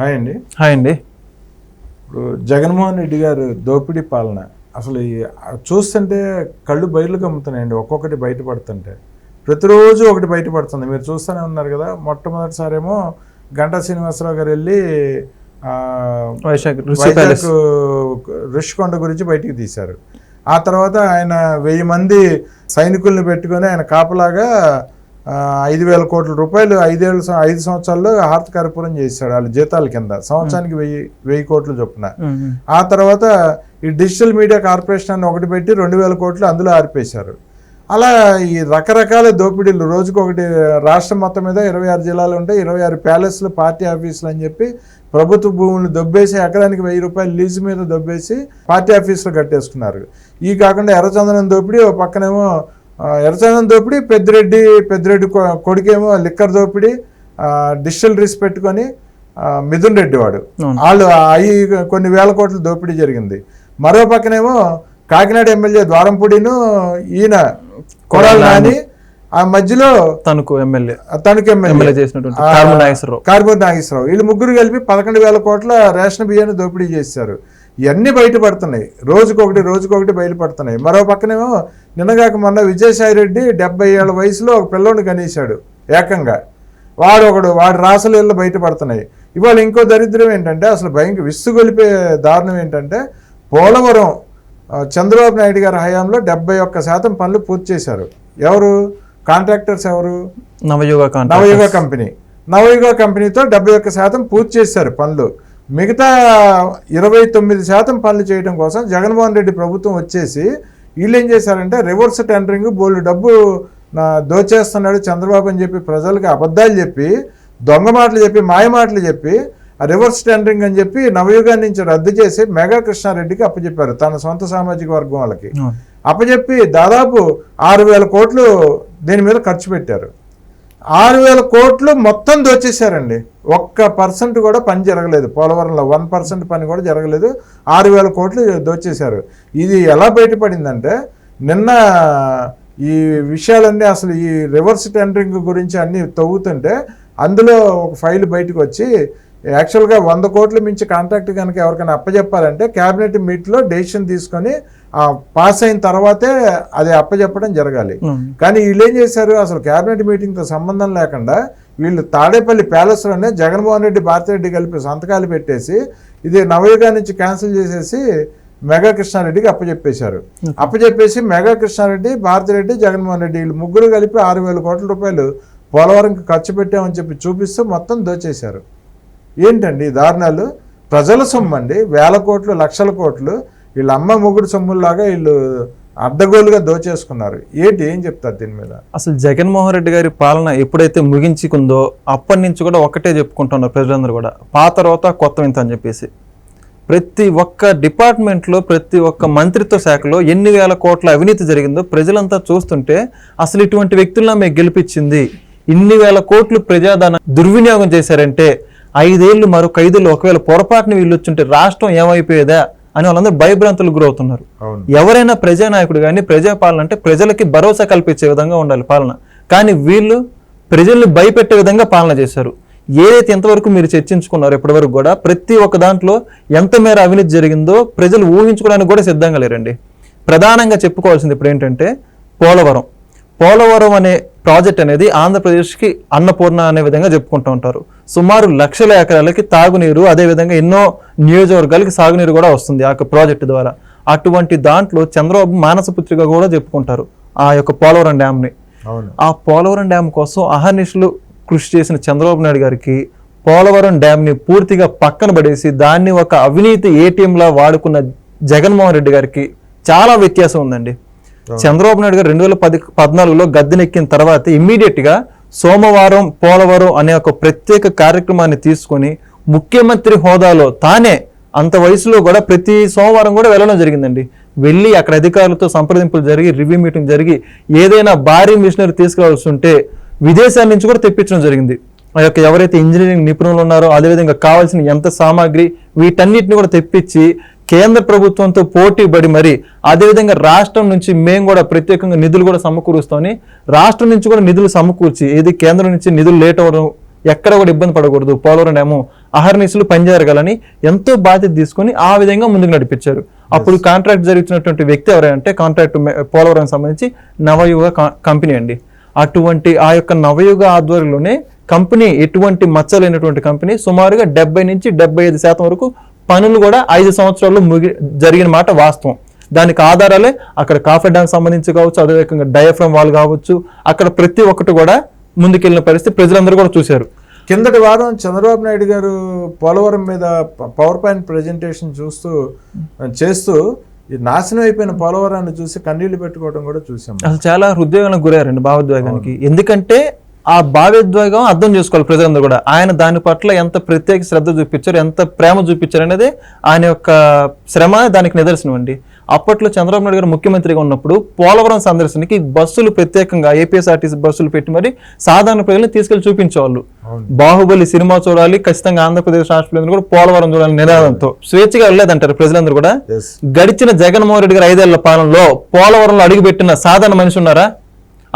Hi అండి. Hi అండి. ఇప్పుడు జగన్మోహన్ రెడ్డి గారు దోపిడీ పాలన అసలు చూస్తుంటే కళ్ళు బయలు కమ్ముతున్నాయండి ఒక్కొక్కటి బయటపడుతుంటే. ప్రతిరోజు ఒకటి బయటపడుతుంది. మీరు చూస్తూనే ఉన్నారు కదా మొట్టమొదటిసారేమో గంటా శ్రీనివాసరావు గారు వెళ్ళి వైశాఖ్ ఋషికొండ గురించి బయటికి తీశారు. ఆ తర్వాత ఆయన వెయ్యి మంది సైనికుల్ని పెట్టుకొని ఆయన కాపలాగా ఐదు వేల కోట్ల రూపాయలు ఐదేళ్ళు ఐదు సంవత్సరాల్లో హార్త కర్పూరం చేశాడు వాళ్ళ జీతాల కింద. సంవత్సరానికి వెయ్యి వెయ్యి కోట్లు చొప్పున. ఆ తర్వాత ఈ డిజిటల్ మీడియా కార్పొరేషన్ అని ఒకటి పెట్టి రెండు వేల కోట్లు అందులో ఆర్పేశారు. అలా ఈ రకరకాల దోపిడీలు రోజుకొకటి రాష్ట్రం మొత్తం మీద ఇరవై ఆరు జిల్లాలు ఉంటాయి ఇరవై ఆరు ప్యాలెస్లు పార్టీ ఆఫీసులు అని చెప్పి ప్రభుత్వ భూములు దొబ్బేసి ఎకరానికి వెయ్యి రూపాయలు లీజు మీద దొబ్బేసి పార్టీ ఆఫీసులు కట్టేసుకున్నారు. ఈ కాకుండా ఎర్రచందనం దోపిడీ ఓ పక్కనేమో ఆ, ఎర్రచందనం దోపిడీ పెద్దిరెడ్డి పెద్దిరెడ్డి కొడుకేమో లిక్కర్ దోపిడీ డిస్టిలరీస్ పెట్టుకొని మిథున్ రెడ్డి వాడు. వాళ్ళు అవి కొన్ని వేల కోట్ల దోపిడీ జరిగింది. మరో పక్కనేమో కాకినాడ ఎమ్మెల్యే ద్వారంపూడిను ఈయన కొడాలి నాని ఆ మధ్యలో తణుకు ఎమ్మెల్యే. తణుకు ఎమ్మెల్యే. చేసినటువంటి కార్మ నాగేశ్వరరావు. కార్బన్ నాగేశ్వరరావు. వీళ్ళు ముగ్గురు కలిపి పదకొండు వేల కోట్ల రేషన్ బియ్యాన్ని దోపిడీ చేశారు. ఇవన్నీ బయటపడుతున్నాయి. రోజుకొకటి రోజుకొకటి బయటపడుతున్నాయి మరో పక్కనేమో నిన్నగాక మొన్న విజయసాయి రెడ్డి డెబ్బై ఏళ్ళ వయసులో ఒక పిల్లోని కనీశాడు ఏకంగా. వాడు ఒకడు వాడి రాసలీళ్ళు బయటపడుతున్నాయి. ఇవాళ ఇంకో దరిద్రం ఏంటంటే అసలు భయంకర విస్తుగొలిపే దారుణం ఏంటంటే పోలవరం చంద్రబాబు నాయుడు గారి హయాంలో డెబ్బై ఒక్క శాతం పనులు పూర్తి చేశారు. ఎవరు? కాంట్రాక్టర్స్ ఎవరు? నవయుగ నవయుగ కంపెనీ. నవయుగ కంపెనీతో డెబ్బై ఒక్క శాతం పూర్తి చేశారు పనులు. మిగతా ఇరవై తొమ్మిది శాతం పనులు చేయడం కోసం జగన్మోహన్ రెడ్డి ప్రభుత్వం వచ్చేసి వీళ్ళు ఏం చేశారంటే రివర్స్ టెండరింగ్ బోల్డ్ డబ్బు నా దోచేస్తున్నాడు చంద్రబాబు అని చెప్పి ప్రజలకు అబద్ధాలు చెప్పి దొంగ మాటలు చెప్పి మాయ మాటలు చెప్పి ఆ రివర్స్ టెండరింగ్ అని చెప్పి నవయుగాన్ని నుంచి రద్దు చేసి మెగా కృష్ణారెడ్డికి అప్పచెప్పారు తన సొంత సామాజిక వర్గం వాళ్ళకి. అప్పచెప్పి దాదాపు ఆరు వేల కోట్లు దీని మీద ఖర్చు పెట్టారు ఆరు వేల కోట్లు మొత్తం దోచేశారండి. ఒక్క పర్సెంట్ కూడా పని జరగలేదు. పోలవరంలో వన్ పర్సెంట్ పని కూడా జరగలేదు. ఆరు వేల కోట్లు దోచేశారు. ఇది ఎలా బయటపడిందంటే నిన్న ఈ విషయాలన్నీ అసలు ఈ రివర్స్ టెండరింగ్ గురించి అన్నీ తవ్వుతుంటే అందులో ఒక ఫైల్ బయటకు వచ్చి యాక్చువల్గా వంద కోట్లు మించి కాంట్రాక్ట్ కనుక ఎవరికైనా అప్పచెప్పాలంటే క్యాబినెట్ మీట్లో డెసిషన్ తీసుకొని ఆ పాస్ అయిన తర్వాతే అది అప్పచెప్పడం జరగాలి. కానీ వీళ్ళు ఏం చేశారు? అసలు క్యాబినెట్ మీటింగ్తో సంబంధం లేకుండా వీళ్ళు తాడేపల్లి ప్యాలెస్లోనే జగన్మోహన్ రెడ్డి భారతిరెడ్డి కలిపి సంతకాలు పెట్టేసి ఇది నవయుగా నుంచి క్యాన్సిల్ చేసేసి మెగా కృష్ణారెడ్డికి అప్పచెప్పేశారు అప్పచెప్పేసి మెగా కృష్ణారెడ్డి భారతిరెడ్డి జగన్మోహన్ రెడ్డి వీళ్ళు ముగ్గురు కలిపి ఆరు వేల కోట్ల రూపాయలు పోలవరంకి ఖర్చు పెట్టామని చెప్పి చూపిస్తూ మొత్తం దోచేశారు. ఏంటండి దారుణాలు? ప్రజల సొమ్ము అండి వేల కోట్లు లక్షల కోట్లు వీళ్ళ అమ్మ మొగుడు సొమ్ముల్లాగా వీళ్ళు అడ్డగోలుగా దోచేసుకున్నారు. ఏంటి? ఏం చెప్తారు దీని మీద? అసలు జగన్మోహన్ రెడ్డి గారి పాలన ఎప్పుడైతే ముగించుకుందో అప్పటి నుంచి కూడా ఒకటే చెప్పుకుంటున్నారు ప్రజలందరూ కూడా. పాత రోత కొత్త వింత అని చెప్పేసి. ప్రతి ఒక్క డిపార్ట్మెంట్లో ప్రతి ఒక్క మంత్రిత్వ శాఖలో ఎన్ని వేల కోట్ల అవినీతి జరిగిందో ప్రజలంతా చూస్తుంటే అసలు ఇటువంటి వ్యక్తులను మీకు గెలిపించింది. ఇన్ని వేల కోట్లు ప్రజాధన దుర్వినియోగం చేశారంటే ఐదేళ్ళు మరొక ఐదేళ్ళు ఒకవేళ పొరపాటున వీళ్ళు వచ్చుంటే రాష్ట్రం ఏమైపోయేదా? అని వాళ్ళందరూ భయభ్రాంతులకు గురవుతున్నారు. ఎవరైనా ప్రజానాయకుడు కానీ ప్రజాపాలన అంటే ప్రజలకి భరోసా కల్పించే విధంగా ఉండాలి పాలన. కానీ వీళ్ళు ప్రజల్ని భయపెట్టే విధంగా పాలన చేశారు. ఏదైతే ఎంతవరకు మీరు చర్చించుకున్నారో ఇప్పటివరకు కూడా ప్రతి ఒక్క దాంట్లో ఎంత మేర అవినీతి జరిగిందో ప్రజలు ఊహించుకోవడానికి కూడా సిద్ధంగా లేరండి. ప్రధానంగా చెప్పుకోవాల్సింది ఇప్పుడు ఏంటంటే పోలవరం. పోలవరం అనే ప్రాజెక్ట్ అనేది ఆంధ్రప్రదేశ్కి అన్నపూర్ణ అనే విధంగా చెప్పుకుంటూ ఉంటారు. సుమారు లక్షల ఎకరాలకి తాగునీరు అదేవిధంగా ఎన్నో నియోజకవర్గాలకి సాగునీరు కూడా వస్తుంది ఆ యొక్క ప్రాజెక్టు ద్వారా. అటువంటి దాంట్లో చంద్రబాబు మానసపుత్రిక కూడా చెప్పుకుంటారు ఆ యొక్క పోలవరం డ్యామ్ని. ఆ పోలవరం డ్యామ్ కోసం అహర్నిశలు కృషి చేసిన చంద్రబాబు నాయుడు గారికి పోలవరం డ్యామ్ని పూర్తిగా పక్కన పడేసి దాన్ని ఒక అవినీతి ఏటీఎంలా వాడుకున్న జగన్మోహన్ రెడ్డి గారికి చాలా వ్యత్యాసం ఉందండి. చంద్రబాబు నాయుడు గారు రెండు వేల పది పద్నాలుగులో గద్దెనెక్కిన తర్వాత ఇమ్మీడియట్గా సోమవారం పోలవరం అనే ఒక ప్రత్యేక కార్యక్రమాన్ని తీసుకొని ముఖ్యమంత్రి హోదాలో తానే అంత వయసులో కూడా ప్రతి సోమవారం కూడా వెళ్ళడం జరిగిందండి. వెళ్ళి అక్కడ అధికారులతో సంప్రదింపులు జరిగి రివ్యూ మీటింగ్ జరిగి ఏదైనా భారీ మిషనరీ తీసుకురావాల్సి ఉంటే విదేశాల నుంచి కూడా తెప్పించడం జరిగింది. ఆ యొక్క ఎవరైతే ఇంజనీరింగ్ నిపుణులు ఉన్నారో అదేవిధంగా కావాల్సిన ఎంత సామాగ్రి వీటన్నిటిని కూడా తెప్పించి కేంద్ర ప్రభుత్వంతో పోటీ పడి మరి అదేవిధంగా రాష్ట్రం నుంచి మేము కూడా ప్రత్యేకంగా నిధులు కూడా సమకూరుస్తామని రాష్ట్రం నుంచి కూడా నిధులు సమకూర్చి ఏది కేంద్రం నుంచి నిధులు లేట్ అవ్వడం ఎక్కడ కూడా ఇబ్బంది పడకూడదు. పోలవరం డ్యాము అహర్నిశలు పనిచేయగలని ఎంతో బాధ్యత తీసుకొని ఆ విధంగా ముందుకు నడిపించారు. అప్పుడు కాంట్రాక్ట్ జరుగుతున్నటువంటి వ్యక్తి ఎవరంటే కాంట్రాక్ట్ పోలవరం సంబంధించి నవయుగ కంపెనీ అండి. అటువంటి ఆ యొక్క నవయుగ ఆధ్వర్యంలోనే కంపెనీ ఎటువంటి మచ్చలేనటువంటి కంపెనీ సుమారుగా డెబ్బై నుంచి డెబ్బై ఐదు శాతం వరకు పనులు కూడా ఐదు సంవత్సరాల్లో ముగి జరిగిన మాట వాస్తవం. దానికి ఆధారాలే అక్కడ కాఫర్ డ్యామ్ సంబంధించి కావచ్చు అదే రకంగా డయాఫ్రమ్ వాల్ కావచ్చు అక్కడ ప్రతి ఒక్కటి కూడా ముందుకెళ్ళిన పరిస్థితి ప్రజలందరూ కూడా చూశారు. కిందటి వారం చంద్రబాబు నాయుడు గారు పోలవరం మీద పవర్ పాయింట్ ప్రజెంటేషన్ చూస్తూ చేస్తూ ఈ నాశనం అయిపోయిన పోలవరాన్ని చూసి కన్నీళ్ళు పెట్టుకోవడం కూడా చూసాం అసలు చాలా హృదయానికి గురయ్యారండి భావోద్వేగానికి ఎందుకంటే ఆ భావోద్వేగం అర్థం చేసుకోవాలి ప్రజలందరూ కూడా. ఆయన దాని పట్ల ఎంత ప్రత్యేక శ్రద్ధ చూపించారు ఎంత ప్రేమ చూపించారు అనేది ఆయన యొక్క శ్రమ దానికి నిదర్శనం అండి. అప్పట్లో చంద్రబాబు నాయుడు గారు ముఖ్యమంత్రిగా ఉన్నప్పుడు పోలవరం సందర్శనకి బస్సులు ప్రత్యేకంగా ఏపీఎస్ఆర్టీసీ బస్సులు పెట్టి మరి సాధారణ ప్రజల్ని తీసుకెళ్ళి చూపించేవాళ్ళు. బాహుబలి సినిమా చూడాలి ఖచ్చితంగా ఆంధ్రప్రదేశ్ రాష్ట్ర ప్రజలు కూడా పోలవరం చూడాలి నినాదంతో స్వేచ్ఛగా వెళ్ళలేదంటారు ప్రజలందరూ కూడా. గడిచిన జగన్మోహన్ రెడ్డి గారి ఐదేళ్ళ పాలనలో పోలవరంలో అడుగుపెట్టిన సాధారణ మనిషి ఉన్నారా?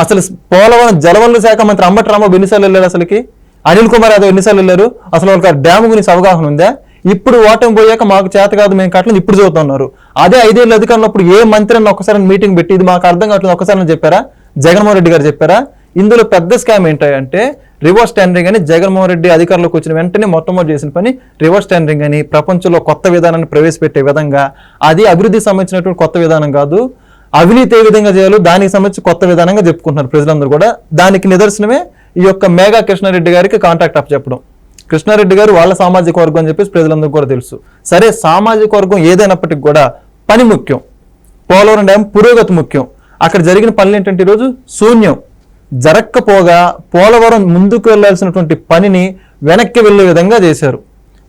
అసలు పోలవరం జలవనరుల శాఖ మంత్రి అంబటి రాంబాబు ఎన్నిసార్లు వెళ్ళారు అసలుకి? అనిల్ కుమార్ యాదవ్ ఎన్నిసార్లు వెళ్ళారు? అసలు వాళ్ళకి డ్యామ్ గురించి అవగాహన ఉందా? ఇప్పుడు ఓటమి పోయాక మాకు చేత కాదు మేము కట్టలేదు ఇప్పుడు చదువుతున్నారు అదే ఐదేళ్ళు అధికారంలో అప్పుడు ఏ మంత్రి అని ఒక్కసారి మీటింగ్ పెట్టి ఇది మాకు అర్థం కావట్లేదు ఒక్కసారి చెప్పారా? జగన్మోహన్ రెడ్డి గారు చెప్పారా? ఇందులో పెద్ద స్కామ్ ఏంటంటే రివర్స్ టెండరింగ్ అని జగన్మోహన్ రెడ్డి అధికారంలోకి వచ్చిన వెంటనే మొట్టమొదటి చేసిన పని రివర్స్ టెండరింగ్ అని ప్రపంచంలో కొత్త విధానాన్ని ప్రవేశపెట్టే విధంగా అది అభివృద్ధికి సంబంధించినటువంటి కొత్త విధానం కాదు. అవినీతి ఏ విధంగా చేయాలో దానికి సంబంధించి కొత్త విధానంగా చెప్పుకుంటున్నారు ప్రజలందరూ కూడా. దానికి నిదర్శనమే ఈ యొక్క మేఘా కృష్ణారెడ్డి గారికి కాంటాక్ట్ అప్ చెప్పడం. కృష్ణారెడ్డి గారు వాళ్ళ సామాజిక వర్గం అని చెప్పేసి ప్రజలందరూ కూడా తెలుసు. సరే సామాజిక వర్గం ఏదైనప్పటికీ కూడా పని ముఖ్యం. పోలవరం డ్యామ్ పురోగతి ముఖ్యం. అక్కడ జరిగిన పనులు ఏంటంటే ఈరోజు శూన్యం. జరక్కపోగా పోలవరం ముందుకు వెళ్ళాల్సినటువంటి పనిని వెనక్కి వెళ్ళే విధంగా చేశారు.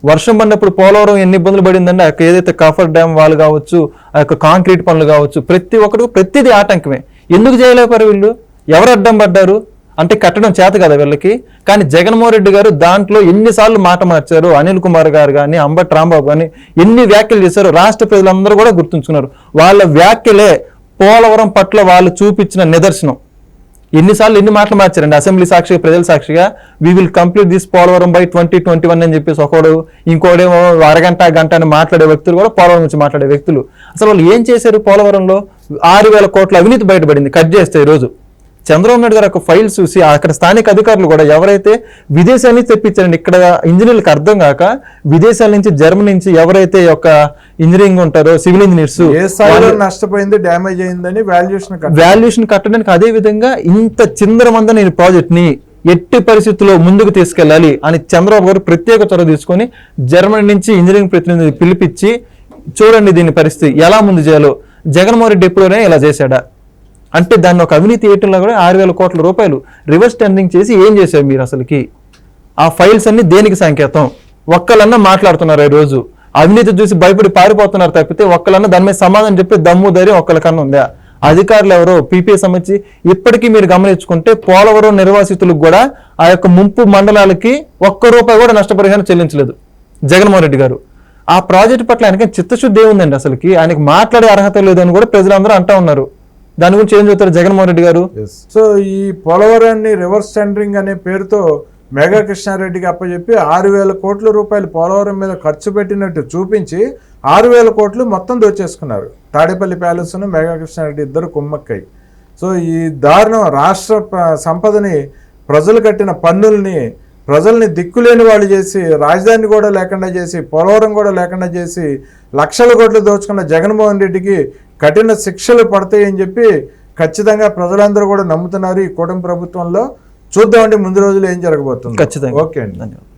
వర్షం పడినప్పుడు పోలవరం ఎన్ని ఇబ్బందులు పడిందంటే అక్కడ ఏదైతే కఫర్ డ్యామ్ వాళ్ళు కావచ్చు ఆ యొక్క కాంక్రీట్ పనులు కావచ్చు ప్రతి ఒక్కరికి ప్రతిదీ ఆటంకమే. ఎందుకు చేయలేపారు వీళ్ళు? ఎవరు అడ్డం పడ్డారు? అంటే కట్టడం చేత కదా వీళ్ళకి. కానీ జగన్మోహన్ రెడ్డి గారు దాంట్లో ఎన్నిసార్లు మాట మార్చారు అనిల్ కుమార్ గారు కానీ అంబట్ రాంబాబు కానీ ఎన్ని వ్యాఖ్యలు చేశారు రాష్ట్ర ప్రజలందరూ కూడా గుర్తుంచుకున్నారు. వాళ్ళ వ్యాఖ్యలే పోలవరం పట్ల వాళ్ళు చూపించిన నిదర్శనం. ఎన్నిసార్లు ఎన్ని మాటలు మార్చారండి? అసెంబ్లీ సాక్షిగా ప్రజల సాక్షిగా we will complete this Polavaram by twenty twenty one అని చెప్పేసి ఒకడు ఇంకోడేమో అరగంట గంట అని మాట్లాడే వ్యక్తులు కూడా పోలవరం నుంచి మాట్లాడే వ్యక్తులు. అసలు వాళ్ళు ఏం చేశారు పోలవరంలో? ఆరు వేల కోట్ల అవినీతి బయటపడింది కట్ చేస్తే ఈరోజు. చంద్రబాబు నాయుడు గారు ఒక ఫైల్ చూసి అక్కడ స్థానిక అధికారులు కూడా ఎవరైతే విదేశాల నుంచి తెప్పించారండి ఇక్కడ ఇంజనీర్లకు అర్థం కాక విదేశాల నుంచి జర్మనీ నుంచి ఎవరైతే యొక్క ఇంజనీరింగ్ ఉంటారో సివిల్ ఇంజనీర్స్ నష్టపోయింది డ్యామేజ్ అయిందని వాల్యుయేషన్ వాల్యుయేషన్ కట్టడానికి అదే విధంగా ఇంత చిందరమంద నేను ప్రాజెక్ట్ని ఎట్టి పరిస్థితుల్లో ముందుకు తీసుకెళ్ళాలి అని చంద్రబాబు గారు ప్రత్యేక చొరవ తీసుకొని జర్మనీ నుంచి ఇంజనీరింగ్ ప్రతినిధి పిలిపించి చూడండి దీని పరిస్థితి ఎలా ముందు చేయాలో. జగన్మోహన్ రెడ్డి ఎప్పుడైనా ఇలా చేశాడా? అంటే దాన్ని ఒక అవినీతి వేయటంలో కూడా ఆరు వేల కోట్ల రూపాయలు రివర్స్ టెండరింగ్ చేసి ఏం చేశారు మీరు అసలుకి? ఆ ఫైల్స్ అన్ని దేనికి సంకేతం? ఒక్కలన్నా మాట్లాడుతున్నారు ఈరోజు రోజు. అవినీతి చూసి భయపడి పారిపోతున్నారు తప్పితే ఒక్కలన్నా దాని మీద సమాధానం చెప్పి దమ్ము ధైర్యం ఒక్కరికన్నా ఉందా? అధికారులు ఎవరో? పీపీఏ సంబంధించి ఇప్పటికీ మీరు గమనించుకుంటే పోలవరం నిర్వాసితులకు కూడా ఆ యొక్క ముంపు మండలాలకి ఒక్క రూపాయి కూడా నష్టపరిహారం చెల్లించలేదు. జగన్మోహన్ రెడ్డి గారు. ఆ ప్రాజెక్ట్ పట్ల ఆయనకి చిత్తశుద్ధి ఏముందండి అసలుకి? ఆయనకి మాట్లాడే అర్హత లేదని కూడా ప్రజలందరూ అంటా ఉన్నారు. దాని గురించి ఏం చెప్తారు జగన్మోహన్ రెడ్డి గారు? సో ఈ పోలవరాన్ని రివర్స్ టెండరింగ్ అనే పేరుతో మెగా కృష్ణారెడ్డికి అప్పచెప్పి ఆరు వేల కోట్ల రూపాయలు పోలవరం మీద ఖర్చు పెట్టినట్టు చూపించి ఆరు వేల కోట్లు మొత్తం దోచేసుకున్నారు. తాడేపల్లి ప్యాలెస్ను మెగా కృష్ణారెడ్డి ఇద్దరు కుమ్మక్కై సో ఈ దారుణం రాష్ట్ర సంపదని ప్రజలు కట్టిన పన్నుల్ని ప్రజల్ని దిక్కులేని వాళ్ళు చేసి రాజధాని కూడా లేకుండా చేసి పోలవరం కూడా లేకుండా చేసి లక్షల కోట్లు దోచుకున్న జగన్మోహన్ రెడ్డికి కఠిన శిక్షలు పడతాయని చెప్పి ఖచ్చితంగా ప్రజలందరూ కూడా నమ్ముతున్నారు ఈ కూటమి ప్రభుత్వంలో. చూద్దామండి ముందు రోజులు ఏం జరగబోతుంది. ఖచ్చితంగా. ఓకే అండి. ధన్యవాదాలు.